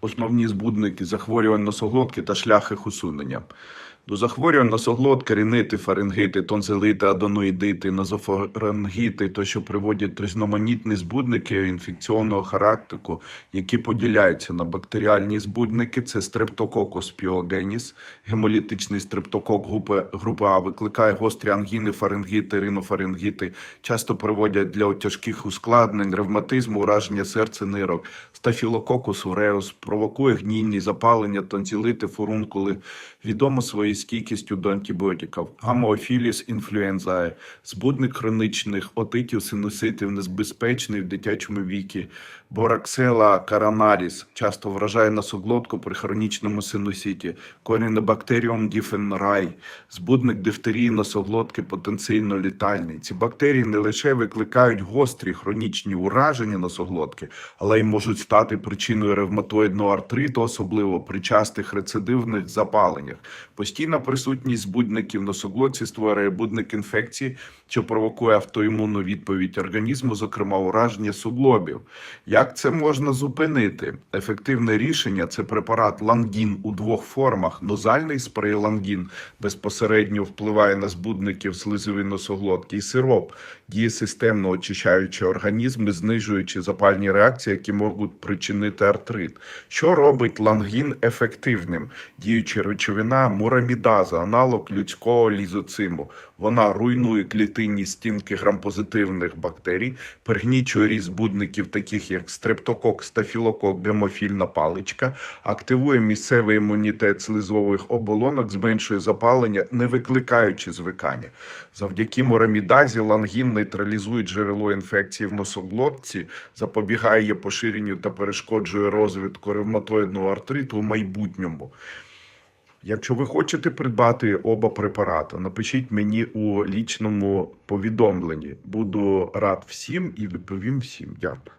основні збудники захворювань носоглотки та шляхи їх усунення. До захворювань носоглотки, ринити, фарингити, тонзилити, аденоїдити, назофарингіти, то що приводять різноманітні збудники інфекційного характеру, які поділяються на бактеріальні збудники, це стрептококус піогеніс, гемолітичний стрептокок групи, групи А викликає гострі ангіни, фарингіти, ринофарингіти, часто приводять для тяжких ускладнень, ревматизму, ураження серця, нирок, стафілококус уреус, провокує гнійні запалення, тонзилити, фурункули, відомо своєю стійкістю до антибіотиків, гамоофіліс інфлюензаe, збудник хронічних отитів, синуситів, небезпечний в дитячому віці, бораксела коронаріс, часто вражає носоглотку при хронічному синуситі, корінебактеріум діфенрай, збудник дифтерії носоглотки потенційно літальний. Ці бактерії не лише викликають гострі хронічні ураження носоглотки, але й можуть стати причиною ревматоїдного артриту, особливо при частих рецидивних запаленнях. Постійна присутність збудників носоглотці створює будник інфекції, що провокує автоімунну відповідь організму, зокрема ураження суглобів. Як це можна зупинити? Ефективне рішення це препарат лангін у двох формах. Нозальний спрей лангін безпосередньо впливає на збудників слизової носоглотки, і сироп діє системно очищаючи організм і знижуючи запальні реакції, які можуть причинити артрит. Що робить лангін ефективним? Діюча речовина мурамідаза, аналог людського лізоциму. Вона руйнує клітинні стінки грампозитивних бактерій, пригнічує ріст збудників, таких як стрептокок, стафілокок, гемофільна паличка, активує місцевий імунітет слизових оболонок, зменшує запалення, не викликаючи звикання. Завдяки мурамідазі лангін нейтралізує джерело інфекції в носоглотці, запобігає поширенню та перешкоджує розвитку ревматоїдного артриту в майбутньому. Якщо ви хочете придбати оба препарати, напишіть мені у лічному повідомленні. Буду рад всім і відповім всім. Дякую.